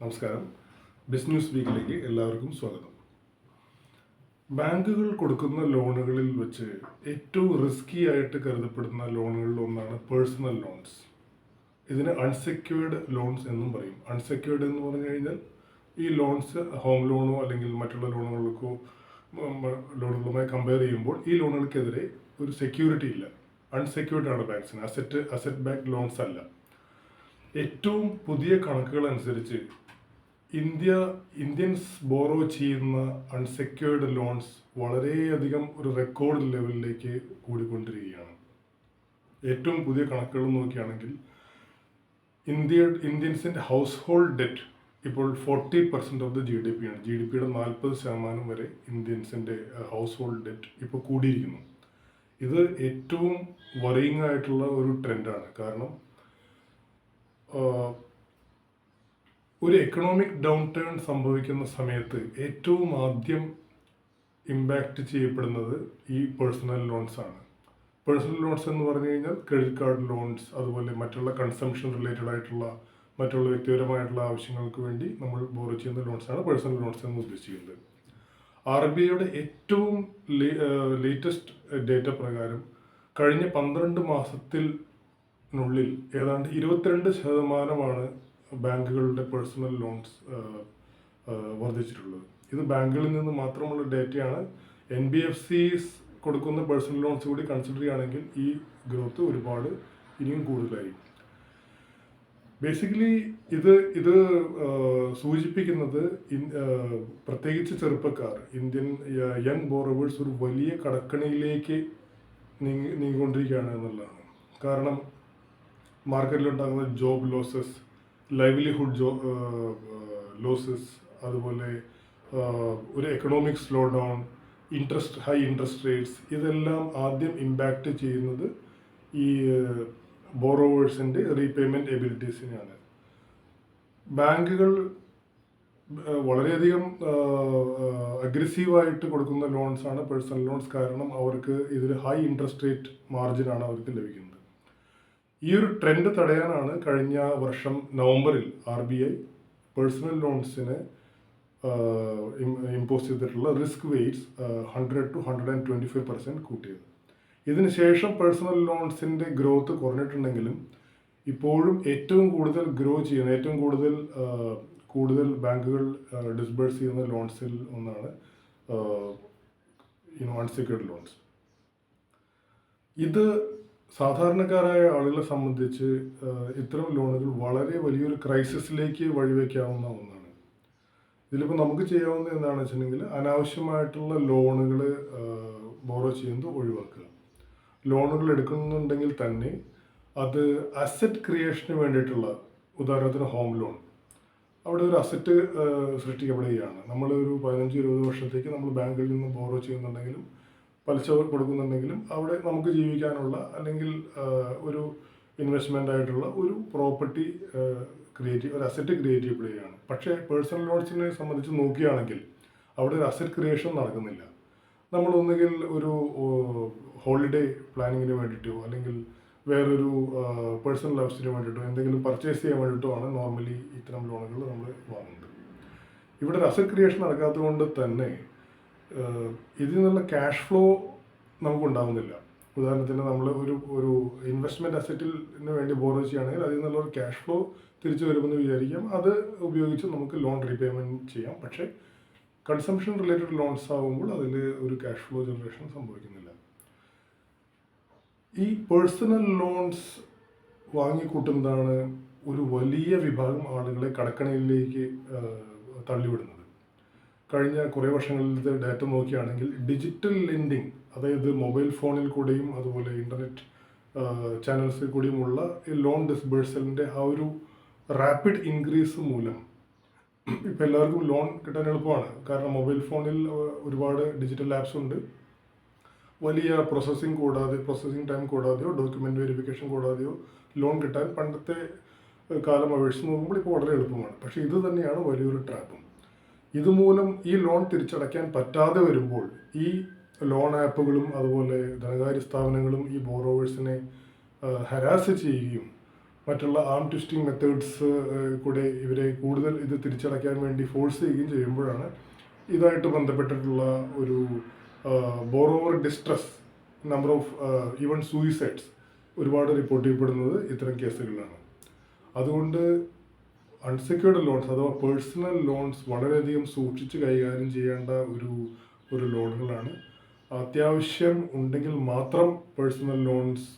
നമസ്കാരം. ബിസിനസ് വീക്കിലേക്ക് എല്ലാവർക്കും സ്വാഗതം. ബാങ്കുകൾ കൊടുക്കുന്ന ലോണുകളിൽ വെച്ച് ഏറ്റവും റിസ്കി ആയിട്ട് കരുതപ്പെടുന്ന ലോണുകളിൽ ഒന്നാണ് പേഴ്സണൽ ലോൺസ് ഇതിന് അൺസെക്യൂർഡ് ലോൺസ് എന്നും പറയും. അൺസെക്യൂർഡ് എന്ന് പറഞ്ഞു കഴിഞ്ഞാൽ ഈ ലോൺസ് ഹോം ലോണോ അല്ലെങ്കിൽ മറ്റുള്ള ലോണുകൾക്കോ ലോണുകളുമായി കമ്പയർ ചെയ്യുമ്പോൾ ഈ ലോണുകൾക്കെതിരെ ഒരു സെക്യൂരിറ്റി ഇല്ല. അൺസെക്യൂർഡ് ആണ് ബാങ്ക്സിന് അസെറ്റ് അസെറ്റ് ബാങ്ക് ലോൺസ് അല്ല. ഏറ്റവും പുതിയ കണക്കുകൾ അനുസരിച്ച് ഇന്ത്യ ഇന്ത്യൻസ് ബോറോ ചെയ്യുന്ന അൺസെക്യൂർഡ് ലോൺസ് വളരെയധികം ഒരു റെക്കോർഡ് ലെവലിലേക്ക് കൂടിക്കൊണ്ടിരിക്കുകയാണ്. ഏറ്റവും പുതിയ കണക്കുകൾ നോക്കുകയാണെങ്കിൽ ഇന്ത്യ ഇന്ത്യൻസിന്റെ ഹൗസ് ഹോൾഡ് ഡെറ്റ് ഇപ്പോൾ forty percent of the G D P ആണ്. ജി ഡി പിയുടെ നാൽപ്പത് ശതമാനം വരെ ഇന്ത്യൻസിന്റെ ഹൗസ് ഹോൾഡ് ഡെറ്റ് ഇപ്പോൾ കൂടിയിരിക്കുന്നു. ഇത് ഏറ്റവും വറിയിങ് ആയിട്ടുള്ള ഒരു ട്രെൻഡാണ്. കാരണം ഒരു എക്കണോമിക് ഡൗൺ ടേൺ സംഭവിക്കുന്ന സമയത്ത് ഏറ്റവും ആദ്യം ഇമ്പാക്റ്റ് ചെയ്യപ്പെടുന്നത് ഈ പേഴ്സണൽ ലോൺസ് ആണ്. പേഴ്സണൽ ലോൺസ് എന്ന് പറഞ്ഞു കഴിഞ്ഞാൽ ക്രെഡിറ്റ് കാർഡ് ലോൺസ് അതുപോലെ മറ്റുള്ള കൺസംഷൻ റിലേറ്റഡ് ആയിട്ടുള്ള മറ്റുള്ള വ്യക്തിപരമായിട്ടുള്ള ആവശ്യങ്ങൾക്ക് വേണ്ടി നമ്മൾ ബോറോ ചെയ്യുന്ന ലോൺസാണ് പേഴ്സണൽ ലോൺസ് എന്ന് ഉദ്ദേശിക്കുന്നത്. ആർ ബി ഐയുടെ ഏറ്റവും ലേറ്റസ്റ്റ് ഡേറ്റ പ്രകാരം കഴിഞ്ഞ പന്ത്രണ്ട് മാസത്തിനുള്ളിൽ ഏതാണ്ട് ഇരുപത്തിരണ്ട് ശതമാനമാണ് ബാങ്കുകളുടെ പേഴ്സണൽ ലോൺസ് വർദ്ധിച്ചിട്ടുള്ളത്. ഇത് ബാങ്കുകളിൽ നിന്ന് മാത്രമുള്ള ഡേറ്റയാണ്. എൻ ബി എഫ് സിസ് കൊടുക്കുന്ന പേഴ്സണൽ ലോൺസ് കൂടി കൺസിഡർ ചെയ്യുകയാണെങ്കിൽ ഈ ഗ്രോത്ത് ഒരുപാട് ഇനിയും കൂടുതലായിരിക്കും. ബേസിക്കലി ഇത് ഇത് സൂചിപ്പിക്കുന്നത് പ്രത്യേകിച്ച് ചെറുപ്പക്കാർ ഇന്ത്യൻ യങ് ബോറവേഴ്സ് ഒരു വലിയ കടക്കണിയിലേക്ക് നീങ്ങി നീങ്ങിക്കൊണ്ടിരിക്കുകയാണ് എന്നുള്ളതാണ്. കാരണം മാർക്കറ്റിലുണ്ടാകുന്ന job losses livelihood job losses അതുപോലെ ഒരു economic slow down interest high interest rates ഇതെല്ലാം ആദ്യം ഇമ്പാക്റ്റ് ചെയ്യുന്നത് ഈ ബോറോവേഴ്സിന്റെ റീപേയ്മെന്റ് എബിലിറ്റീസിനെയാണ് ബാങ്കുകൾ വളരെയധികം അഗ്രസീവായിട്ട് കൊടുക്കുന്ന ലോൺസാണ് പേഴ്സണൽ ലോൺസ് കാരണം അവർക്ക് ഇതിൽ ഹൈ ഇൻട്രസ്റ്റ് റേറ്റ് മാർജിനാണ് അവർക്ക് ലഭിക്കുന്നത്. ഈ ഒരു ട്രെൻഡ് തടയാനാണ് കഴിഞ്ഞ വർഷം നവംബറിൽ ആർ ബി ഐ പേഴ്സണൽ ലോൺസിന് ഇമ്പോസ് ചെയ്തിട്ടുള്ള risk weights hundred to hundred and twenty five percent കൂട്ടിയത്. ഇതിന് ശേഷം പേഴ്സണൽ ലോൺസിന്റെ ഗ്രോത്ത് കുറഞ്ഞിട്ടുണ്ടെങ്കിലും ഇപ്പോഴും ഏറ്റവും കൂടുതൽ ഗ്രോ ചെയ്യുന്ന ഏറ്റവും കൂടുതൽ കൂടുതൽ ബാങ്കുകൾ ഡിസ്ബേഴ്സ് ചെയ്യുന്ന ലോൺസിൽ ഒന്നാണ് അൺസെക്യൂർഡ് ലോൺസ് ഇത് സാധാരണക്കാരായ ആളുകളെ സംബന്ധിച്ച് ഇത്തരം ലോണുകൾ വളരെ വലിയൊരു ക്രൈസിസിലേക്ക് വഴിവെക്കാവുന്ന ഒന്നാണ്. ഇതിലിപ്പോൾ നമുക്ക് ചെയ്യാവുന്ന എന്താണെന്ന് വെച്ചിട്ടുണ്ടെങ്കിൽ അനാവശ്യമായിട്ടുള്ള ലോണുകൾ ബോറോ ചെയ്യുന്നത് ഒഴിവാക്കുക. ലോണുകൾ എടുക്കുന്നുണ്ടെങ്കിൽ തന്നെ അത് അസറ്റ് ക്രിയേഷന് വേണ്ടിയിട്ടുള്ള ഉദാഹരണത്തിന് ഹോം ലോൺ അവിടെ ഒരു അസറ്റ് സൃഷ്ടിക്കപ്പെടുകയാണ്. നമ്മളൊരു പതിനഞ്ച് ഇരുപത് വർഷത്തേക്ക് നമ്മൾ ബാങ്കിൽ നിന്ന് ബോറോ ചെയ്യുന്നുണ്ടെങ്കിലും പലിശ കൊടുക്കുന്നുണ്ടെങ്കിലും അവിടെ നമുക്ക് ജീവിക്കാനുള്ള അല്ലെങ്കിൽ ഒരു ഇൻവെസ്റ്റ്മെന്റ് ആയിട്ടുള്ള ഒരു പ്രോപ്പർട്ടി ക്രിയേറ്റ് ഒരു അസറ്റ് ക്രിയേറ്റ് ചെയ്യപ്പെടുകയാണ് പക്ഷേ പേഴ്സണൽ ലോൺസിനെ സംബന്ധിച്ച് നോക്കുകയാണെങ്കിൽ അവിടെ ഒരു അസറ്റ് ക്രിയേഷൻ നടക്കുന്നില്ല. നമ്മൾ ഒന്നുകിൽ ഒരു ഹോളിഡേ പ്ലാനിങ്ങിന് വേണ്ടിയിട്ടോ അല്ലെങ്കിൽ വേറൊരു പേഴ്സണൽ ആവശ്യത്തിന് വേണ്ടിയിട്ടോ എന്തെങ്കിലും പർച്ചേസ് ചെയ്യാൻ വേണ്ടിയിട്ടോ ആണ് നോർമലി ഇത്തരം ലോണുകൾ നമ്മൾ വാങ്ങുന്നത്. ഇവിടെ ഒരു അസറ്റ് ക്രിയേഷൻ നടക്കാത്തത് കൊണ്ട് തന്നെ ഇതിൽ നിന്നുള്ള ക്യാഷ് ഫ്ലോ നമുക്കുണ്ടാവുന്നില്ല. ഉദാഹരണത്തിന് നമ്മൾ ഒരു ഒരു ഇൻവെസ്റ്റ്മെന്റ് അസറ്റിന് വേണ്ടി ബോറോ ചെയ്യുകയാണെങ്കിൽ അതിൽ നിന്നുള്ള ഒരു ക്യാഷ് ഫ്ലോ തിരിച്ചു വരുമെന്ന് വിചാരിക്കാം. അത് ഉപയോഗിച്ച് നമുക്ക് ലോൺ റീപേയ്മെന്റ് ചെയ്യാം. പക്ഷേ കൺസംഷൻ റിലേറ്റഡ് ലോൺസ് ആകുമ്പോൾ അതിൽ ഒരു ക്യാഷ് ഫ്ലോ ജനറേഷൻ സംഭവിക്കുന്നില്ല. ഈ പേഴ്സണൽ ലോൺസ് വാങ്ങിക്കൂട്ടുന്നതാണ് ഒരു വലിയ വിഭാഗം ആളുകളെ കടക്കണയിലേക്ക് തള്ളിവിടുന്നത്. കഴിഞ്ഞ കുറേ വർഷങ്ങളിലത്തെ ഡാറ്റ നോക്കുകയാണെങ്കിൽ ഡിജിറ്റൽ ലെൻഡിങ് അതായത് മൊബൈൽ ഫോണിൽ കൂടെയും അതുപോലെ ഇന്റർനെറ്റ് ചാനൽസിൽ കൂടിയുമുള്ള ലോൺ ഡിസ്ബേഴ്സലിന്റെ ആ ഒരു റാപ്പിഡ് ഇൻക്രീസ് മൂലം ഇപ്പം എല്ലാവർക്കും ലോൺ കിട്ടാൻ എളുപ്പമാണ്. കാരണം മൊബൈൽ ഫോണിൽ ഒരുപാട് ഡിജിറ്റൽ ആപ്സ് ഉണ്ട്. വലിയ പ്രോസസ്സിംഗ് കൂടാതെ പ്രോസസ്സിംഗ് ടൈം കൂടാതെയോ ഡോക്യുമെന്റ് വെരിഫിക്കേഷൻ കൂടാതെയോ ലോൺ കിട്ടാൻ പണ്ടത്തെ കാലം അപേക്ഷിച്ച് നോക്കുമ്പോൾ ഇപ്പോൾ വളരെ എളുപ്പമാണ്. പക്ഷേ ഇത് തന്നെയാണ് വലിയൊരു ട്രാപ്പും ഇതുമൂലം ഈ ലോൺ തിരിച്ചടയ്ക്കാൻ പറ്റാതെ വരുമ്പോൾ ഈ ലോൺ ആപ്പുകളും അതുപോലെ ധനകാര്യ സ്ഥാപനങ്ങളും ഈ ബോറോവേഴ്സിനെ ഹരാസ് ചെയ്യുകയും മറ്റുള്ള ആം ട്വിസ്റ്റിംഗ് മെത്തേഡ്സ് കൂടെ ഇവരെ കൂടുതൽ ഇത് തിരിച്ചടയ്ക്കാൻ വേണ്ടി ഫോഴ്സ് ചെയ്യുകയും ചെയ്യുമ്പോഴാണ് ഇതായിട്ട് ബന്ധപ്പെട്ടിട്ടുള്ള ഒരു borrower distress number of even suicides ഒരുപാട് റിപ്പോർട്ട് ചെയ്യപ്പെടുന്നത് ഇത്തരം കേസുകളിലാണ്. അതുകൊണ്ട് അൺസെക്യൂർഡ് ലോൺസ് അഥവാ പേഴ്സണൽ ലോൺസ് വളരെയധികം സൂക്ഷിച്ച് കൈകാര്യം ചെയ്യേണ്ട ഒരു ഒരു ലോണുകളാണ് അത്യാവശ്യം ഉണ്ടെങ്കിൽ മാത്രം പേഴ്സണൽ ലോൺസ്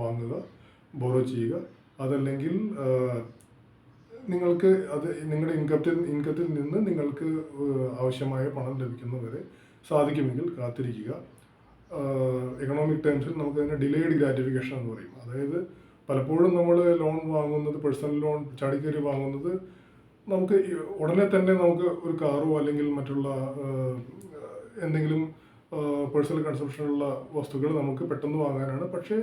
വാങ്ങുക ബോറോ ചെയ്യുക. അതല്ലെങ്കിൽ നിങ്ങൾക്ക് അത് നിങ്ങളുടെ ഇൻകത്തിൽ ഇൻകത്തിൽ നിന്ന് നിങ്ങൾക്ക് ആവശ്യമായ പണം ലഭിക്കുന്നവരെ സാധിക്കുമെങ്കിൽ കാത്തിരിക്കുക. എക്കണോമിക് ടേംസിൽ നമുക്ക് അതിനെ ഡിലേഡ് ഗ്രാറ്റിഫിക്കേഷൻ എന്ന് പറയും. അതായത് പലപ്പോഴും നമ്മൾ ലോൺ വാങ്ങുന്നത് പേഴ്സണൽ ലോൺ ചാടിക്കയറി വാങ്ങുന്നത് നമുക്ക് ഉടനെ തന്നെ നമുക്ക് ഒരു കാറോ അല്ലെങ്കിൽ മറ്റുള്ള എന്തെങ്കിലും പേഴ്സണൽ കൺസംഷനുള്ള വസ്തുക്കൾ നമുക്ക് പെട്ടെന്ന് വാങ്ങാനാണ്. പക്ഷേ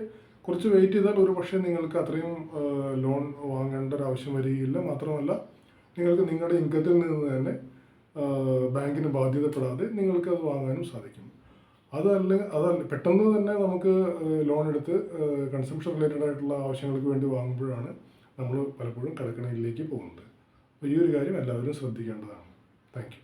കുറച്ച് വെയിറ്റ് ചെയ്താൽ ഒരു പക്ഷേ നിങ്ങൾക്ക് അത്രയും ലോൺ വാങ്ങേണ്ട ഒരു ആവശ്യം വരികയില്ല. മാത്രമല്ല നിങ്ങൾക്ക് നിങ്ങളുടെ ഇൻകത്തിൽ നിന്ന് തന്നെ ബാങ്കിന് ബാധ്യതപ്പെടാതെ നിങ്ങൾക്ക് അത് വാങ്ങാനും സാധിക്കും. അതല്ല അതല്ല. പെട്ടെന്ന് തന്നെ നമുക്ക് ലോൺ എടുത്ത് കൺസംഷൻ റിലേറ്റഡ് ആയിട്ടുള്ള ആവശ്യങ്ങൾക്ക് വേണ്ടി വാങ്ങുമ്പോഴാണ് നമ്മൾ പലപ്പോഴും കടക്കണയിലേക്ക് പോകുന്നത്. അപ്പോൾ ഈ ഒരു കാര്യം എല്ലാവരും ശ്രദ്ധിക്കേണ്ടതാണ്. താങ്ക്